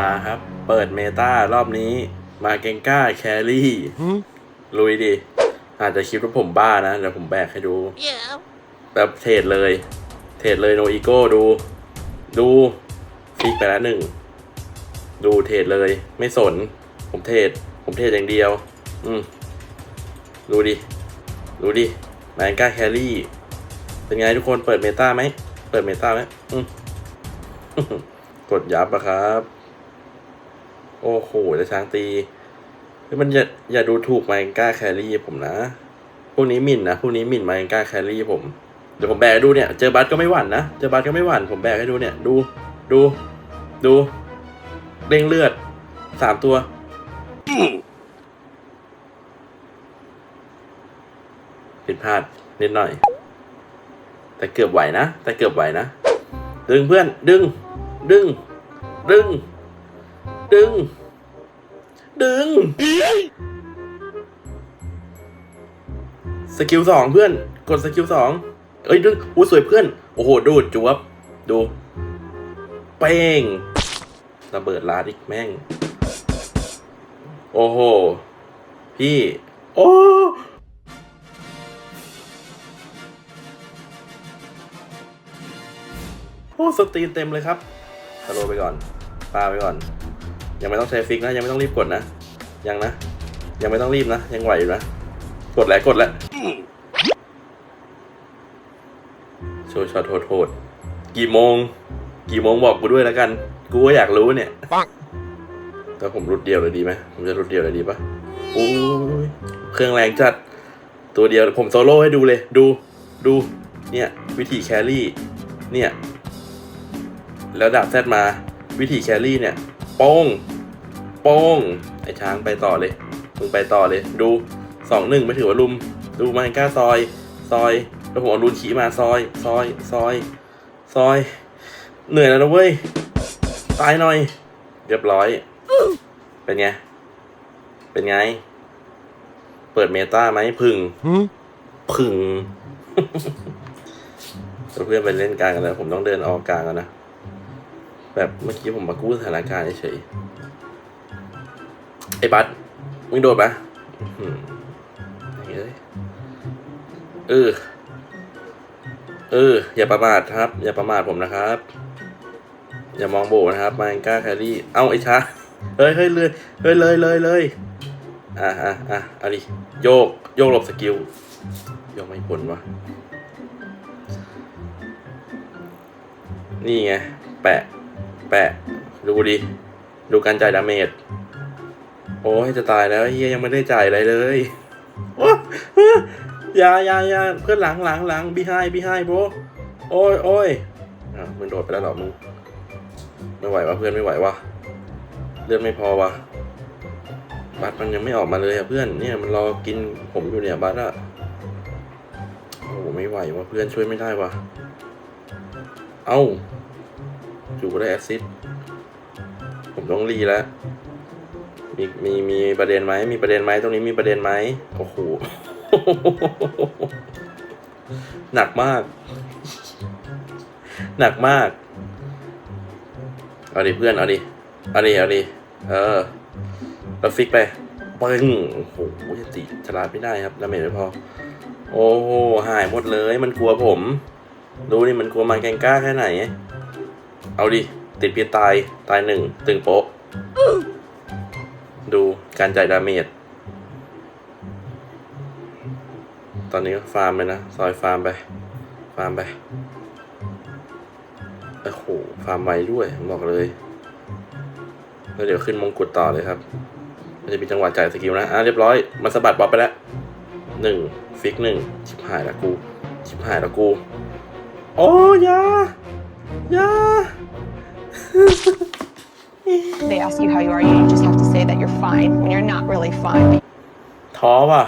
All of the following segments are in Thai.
มาครับ เปิดเมตารอบนี้ มาเกงก้าแครี่ ลุยดิ อาจจะคิดว่าผมบ้านะเดี๋ยวผมแบกให้ดู Yeah. แบบเทรดเลย เทรดเลยโนอีโก้ดู ดูฟิกไปแล้วหนึ่ง ดูเทรดเลย ไม่สน ผมเทรดผมเทรดอย่างเดียว อืม ดูดิ ดูดิแมนก้าแครี่ เป็นไงทุกคนเปิดเมตาไหม เปิดเมตาไหมอืมกดยับอะครับ โอ้โหจะช้างตี มันอย่าอย่าดูถูกแมนก้าแครี่ผมนะ พวกนี้มินนะ พวกนี้มินแมนก้าแครี่ผม เดี๋ยวผมแบกดูเนี่ย เจอบัสก็ไม่หวั่นนะ เจอบัสก็ไม่หวั่น ผมแบกให้ดูเนี่ย ดู ดู ดูเร่งเลือด สามตัว ผิดพลาดนิดหน่อย แต่เกือบไหวนะ แต่เกือบไหวนะ ดึงเพื่อน ดึง ดึง ดึง ดึง ดึง สกิลสองเพื่อน กดสกิลสองเอ้ยดึงอู้สวยเพื่อน โอ้โห ดูดจวบ ดู เป้งระเบิดลาดอีกแม่ง โอ้โห พี่ โอ้โอ้สตรีนเต็มเลยครับสโลว์ไปก่อน ปาไปก่อน ยังไม่ต้องใช้ฟิกนะ ยังไม่ต้องรีบกดนะ ยังนะ ยังไม่ต้องรีบนะ ยังไหวอยู่นะ กดแล้วกดแล้วโชว์ช็อตโหดๆกี่โมง กี่โมงบอกกูด้วยแล้วกัน กูก็อยากรู้เนี่ยปังแต่ผมรุดเดียวเลยดีไหมผมจะรุดเดียวเลยดีปะโอ้ยเครื่องแรงจัด ตัวเดียวผมโซโล่ให้ดูเลย ดู ดู เนี่ย วิธีแครี่ เนี่ย แล้วดาบแซดมา วิธีแครี่เนี่ย โป้ง โป้งไอ้ช้างไปต่อเลยมึงไปต่อเลย ดูสองหนึ่งไม่ถือว่าลุม ดูมาก้าซอย ซอย แล้วผมเอารูนขี่มาซอย ซอย ซอย ซอย เหนื่อยแล้วนะเว้ย ตายหน่อย เรียบร้อย เป็นไง เป็นไง เปิดเมตาไหมพึ่งพึ่งเพื่อนไปเล่นกลางกันแล้ว ผมต้องเดินออกกลางแล้วนะ แบบเมื่อกี้ผมมากู้สถานการณ์เฉยๆ ไอ้บัสมึงโดดปะอื้อหือเออ เออ อย่าประมาทครับ อย่าประมาทผมนะครับ อย่ามองโบนะครับมาก้าแครี่ เอ้าไอ้ช้าเฮ้ยเฮ้ยเลยเฮ้ยเลยเลยเลยอะอะอะอาดิโยก โยกหลบสกิลโยกไม่พ้นวะนี่ไง แปะ แปะ ดูดิ ดูการจ่ายดาเมจ โอ้ยจะตายแล้วเฮียยังไม่ได้จ่ายอะไรเลยโอ้ยาอยาอยาเพื่อนหลังหลังหลังบีไฮบีไฮโบโอ้ยโอ้ยอะมึงโดดไปแล้วหรอมึงไม่ไหววะเพื่อนไม่ไหววะเลือดไม่พอวะบัตรมันยังไม่ออกมาเลยอะเพื่อนเนี่ยมันรอกินผมอยู่เนี่ยบัตรอะโอ้โหไม่ไหววะเพื่อนช่วยไม่ได้วะเอ้าจูก็ได้แอซิดผมต้องรีแล้ว มีมีมีประเด็นไหมมีประเด็นไหมตรงนี้มีประเด็นไหมโอ้โหหนักมาก หนักมาก เอาดิเพื่อนเอาดิเอาดิเอาดิเออแล้วฟิกไปปึ้งโอ้โหจะติฉลาดไม่ได้ครับดาเมจไม่พอ โอ้โหหายหมดเลย มันกลัวผม ดูนี่มันกลัวมันแกงกล้าแค่ไหน เอาดิติดเพียตายตายหนึ่งตึงโป๊ะ ดูการจ่ายดาเมจ ตอนนี้ก็ฟาร์มไปนะ ซอยฟาร์มไป ฟาร์มไปโอ้โหฟาร์มไวด้วยบอกเลย แล้วเดี๋ยวขึ้นมงกุฎต่อเลยครับ มันจะมีจังหวะจ่ายสกิลนะ อะเรียบร้อย มันสะบัดบ๊อบไปแล้วหนึ่งฟิกหนึ่งชิบหายละกู ชิบหายละกู โอ้ยายา They ask you how you are, you just have to say that you're fine when you're not really fine. ท้อว่ะ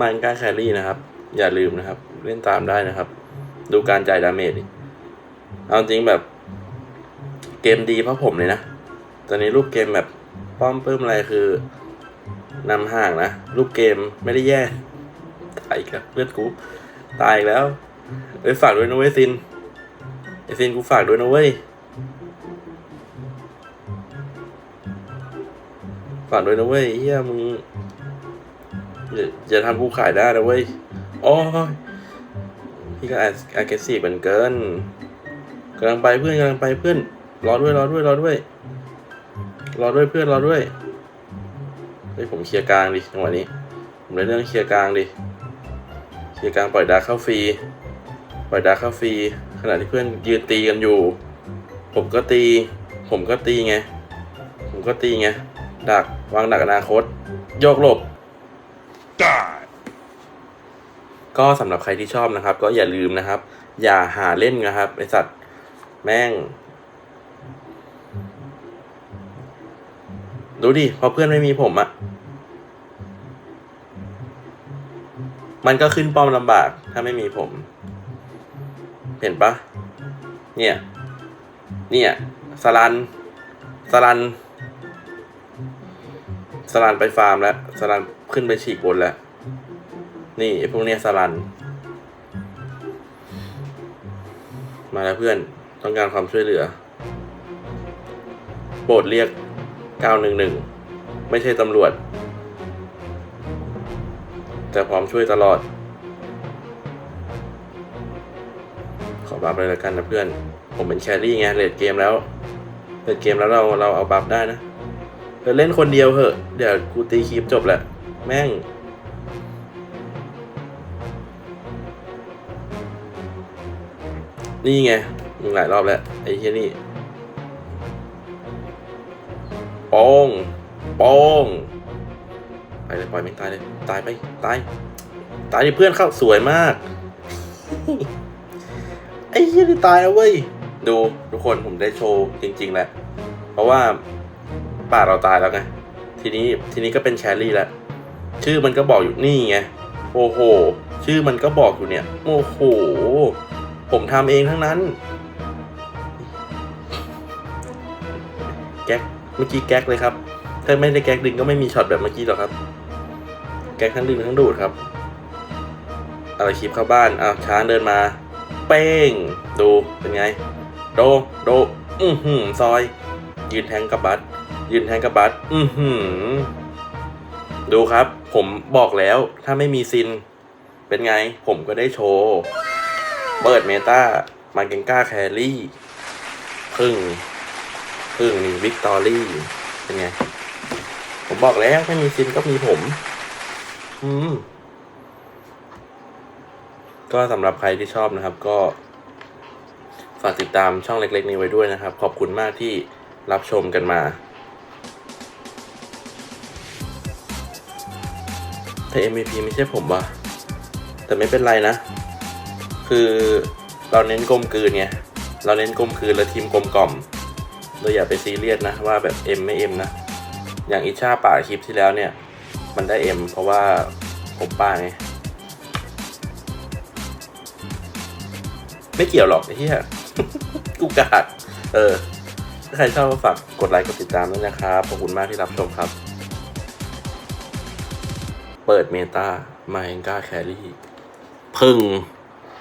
มันการแครี่นะครับ อย่าลืมนะครับ เล่นตามได้นะครับ ดูการจ่ายดาเมจดิเอาจริงแบบ เกมดีเพราะผมเลยนะ ตอนนี้รูปเกมแบบป้อมเพิ่มอะไรคือนำห่างนะ รูปเกมไม่ได้แย่ ตายอีกแล้วเลือดกู ตายอีกแล้วเอ้ยฝากด้วยนะเว้ยซินไอซินกูฝากด้วยนะเว้ย ฝากด้วยนะเว้ยเฮียมึงอย่าทำกูขายได้นะเว้ยโอ้ยพี่ก็อาเกสีเหมือนเกินกำลังไปเพื่อนกำลังไปเพื่อนรอด้วยรอด้วยรอด้วย รอด้วยเพื่อนรอด้วยเฮ้ยผมเคลียร์กลางดิจังหวะนี้ ผมเลยเรื่องเคลียร์กลางดิเคลียร์กลางปล่อยดาเข้าฟรีปล่อยดาเข้าฟรีขณะที่เพื่อนยืนตีกันอยู่ ผมก็ตี ผมก็ตีไง ผมก็ตีไงดัก วางดักอนาคต โยกหลบก็สำหรับใครที่ชอบนะครับ ก็อย่าลืมนะครับ อย่าหาเล่นนะครับไอสัตว์แม่ง ดูดิพอเพื่อนไม่มีผมอะมันก็ขึ้นป้อมลำบาก ถ้าไม่มีผม เห็นปะเนี่ย เนี่ยสลันสลัน สลันไปฟาร์มแล้วสลันขึ้นไปฉีกบนแล้ว นี่พวกเนี้ยสลัน มาแล้วเพื่อนต้องการความช่วยเหลือ โปรดเรียก 911 ไม่ใช่ตำรวจ แต่พร้อมช่วยตลอด ขอบัฟเลยละกันนะเพื่อน ผมเป็นแครี่ไงเลดเกมแล้วเลดเกมแล้วเราเราเอาบัฟได้นะ เดี๋ยวเล่นคนเดียวเหอะ เดี๋ยวกูตีคลิปจบแหละ แม่ง นี่ไงมึงหลายรอบแล้ว ไอ้เฮียนี่ป้งป้งไปเลยปล่อยไม่ตายเลย ตายไป ตาย ตายดิเพื่อนเข้าสวยมาก ไอ้เฮียนี่ตายแล้วเว้ย ดูทุกคนผมได้โชว์จริง ๆ แหละ เพราะว่า ป่าเราตายแล้วไง ทีนี้ทีนี้ก็เป็นแครี่แล้ว ชื่อมันก็บอกอยู่นี่ไง โอ้โห ชื่อมันก็บอกอยู่เนี่ย โอ้โห ผมทำเองทั้งนั้น แก๊ก เมื่อกี้แก๊กเลยครับ ถ้าไม่ได้แก๊กดึงก็ไม่มีช็อตแบบเมื่อกี้หรอกครับ แก๊กทั้งดึงทั้งดูดครับ อะไรคลิปเข้าบ้าน อ้าวช้างเดินมา เป้ง ดู เป็นไง โด โด อือหือซอย ยืนแทงกับบัต ยืนแทงกับบัตอือหือ ดูครับ ผมบอกแล้วถ้าไม่มีซิน เป็นไง ผมก็ได้โชว์ เปิดเมตามาเกงก้าแครี่ พึ่ง พึ่งนี่วิกตอรี่ เป็นไง ผมบอกแล้วถ้ามีซินก็มีผม อืม ก็สำหรับใครที่ชอบนะครับ ก็ฝากติดตามช่องเล็ก ๆ นี้ไว้ด้วยนะครับ ขอบคุณมากที่รับชมกันมา แต่ MVP ไม่ใช่ผมว่ะ แต่ไม่เป็นไรนะ คือเราเน้นกลมกลืนไง เราเน้นกลมกลืนและทีมกลมกล่อมเราอย่าไปซีเรียสนะว่าแบบ M ไม่ M นะ อย่างอิชาป่าคลิปที่แล้วเนี่ย มันได้ M เพราะว่าผมป้าไง ไม่เกี่ยวหรอกไอ้เหี้ยกูกากเออ ถ้าใครชอบก็ฝากกดไลค์กดติดตามด้วยนะครับ ขอบคุณมากที่รับชมครับ เปิดเมตามาเองกาแครี่พึ่ง